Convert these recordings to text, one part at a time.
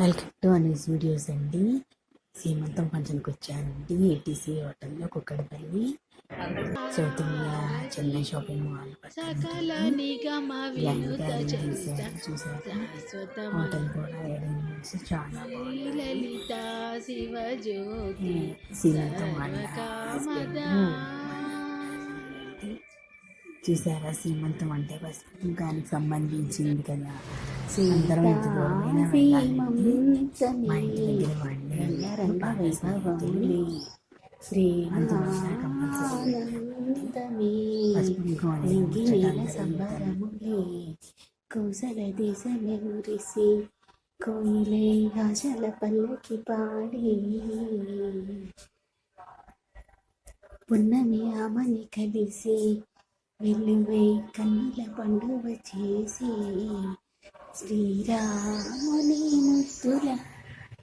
Welcome to Anees videos అండి. సీమంతం ఫంక్షన్కి వచ్చానండి. ఏటీసీ హోటల్లో Kukkadapalli south India Chennai shopping mall hotel కూడా అరేంజ్మెంట్స్ చాలా బాగున్నాయి సీమంతం వాళ్ళ చూసారా? సీమంతం అంటే కుంకానికి సంబంధించింది కదా. అందరం ఇంత దూరమైనా మా ఇంటి దగ్గర కోసల కోయిలే ఆశల పల్లకి పాడి. పున్నమి ఆమని కలిసి వెలువై కన్నుల పండుగ చేసి శ్రీరాముని ముద్దుల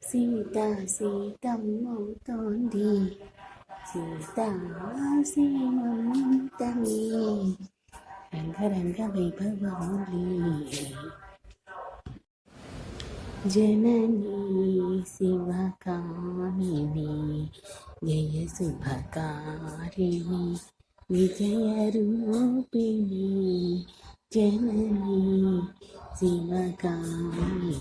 సీత సీతమ్మవుతోంది. సీతాసీమంతమే రంగరంగ వైభవములి జననీ శివకామిని జయ శుభకారిణి. విజయ రూపిణి జననీ శివకామిని